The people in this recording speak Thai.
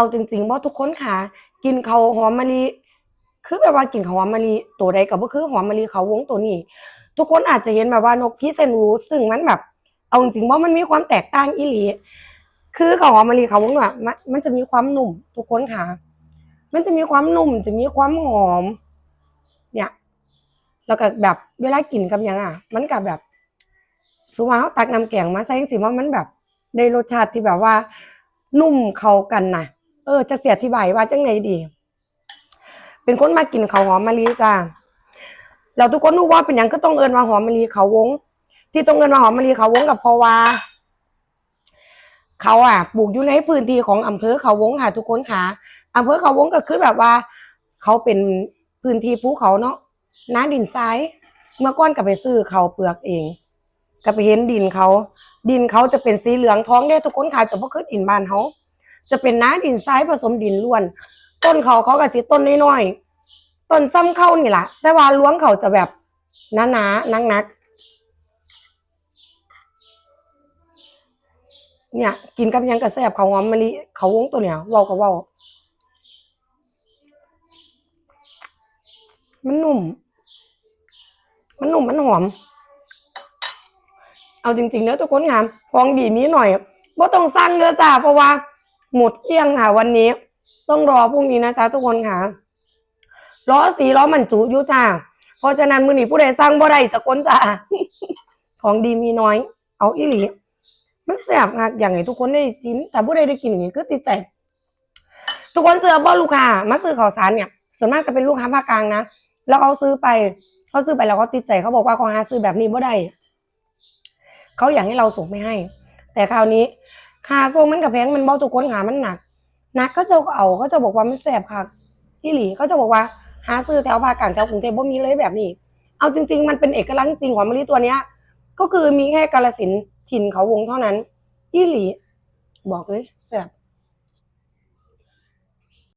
เอาจริงๆว่าทุกคนค่ะ กินเขาหอมมะลิคือแบบว่ากินเขาหอมมะลิตัวใดก็บ่คือหอมมะลิเขาวงตัวนี้ ทุกคนอาจจะเห็นแบบว่านกพีเซนรูซึ่งมันแบบ เอาจริงๆว่ามันมีความแตกต่างอีหลีคือเขาหอมมะลิเขาวงเนี่ยมันมันจะมีความหนุ่ม ทุกคนค่ะ มันจะมีความหนุ่มจะมีความหอม เนี่ยแล้วก็แบบเวลากินกับยังอะ มันกับแบบสุมาเขาตักน้ำแกงมาใส่จังสิว่ามันแบบได้รสชาติที่แบบว่า นุ่มเข้ากันนะ ออจะเสียอธิบายว่าจังไงดี เป็นคนมากินข้าวหอมมะลิจ้าเราทุกคนรู้ว่าเป็นหยังก็ต้องเอินว่าหอมมะลิเขาวง ที่ต้องเอินว่าหอมมะลิเขาวงกับเพราะว่าเขาอะปลูกอยู่ในพื้นที่ของอำเภอเขาวงค่ะทุกคนค่ะอำเภอเขาวงก็คือแบบว่า เขาเป็นพื้นที่ภูเขาเนาะน้าดินทรายเมื่อก่อนก็ไปซื้อเขาเปลือกเองก็ไปเห็นดินเขา ดินเขาจะเป็นสีเหลืองท้องเนี่ยทุกคนค่ะจะบ่คือดินบ้านเขา จะเป็นน้าดินทรายผสมดินล้วน ต้นเขาเขาก็สิต้นน้อยๆต้นซ้ำเข้านี่แหละแต่ว่าล้วงเขาจะแบบหนาๆนักๆเนี่ยกินกับยังกระแซบเขาหอมมะลิเขาวงตัวเนี่ยเว้าก็เว้ามันนุ่ม มันนุ่มมันหอม เอาจริงๆเนอะทุกคนงามของดีมีหน่อยว่ต้องสั่งเนื้อจ้าเพราะว่า หมดเที่ยงค่ะวันนี้ ต้องรอพรุ่งนี้นะจ๊ะทุกคนค่ะล้อสีล้อมันจุอยู่จ้าเพราะฉะนั้นมือหนีผู้ใดสั่งบ่ได้จะก้นจ้าของดีมีน้อย เอาอีหลีมันแสบมากอย่างไรทุกคนได้กิน แต่ผู้ใดได้กินอย่างนี้ก็ติดใจ ทุกคนเจอบ่ลูกค้ามาซื้อข่าวสารเนี่ยส่วนมากจะเป็นลูกค้าภาคกลางนะแล้วเขาซื้อไปเขาซื้อไปแล้วเขาติดใจเขาบอกว่าเขาหาซื้อแบบนี้บ่ได้เขาอยากให้เราส่งไปให้ แต่คราวนี้ หาส่งมันกับแพงมันเบาทุกคนขามันหนักหนักก็จะเอาเขาจะบอกว่ามันแสบค่ะที่หลีเขาจะบอกว่าหาซื้อแถวภาคกลางแถวกรุงเทพบ่มีเลยแบบนี้ เอาจริง ๆ มันเป็นเอกลักษณ์จริงของมะลิตัวเนี้ย ก็คือมีแค่กาลสินถิ่นเขาวงเท่านั้นที่หลี บอกเลยแสบ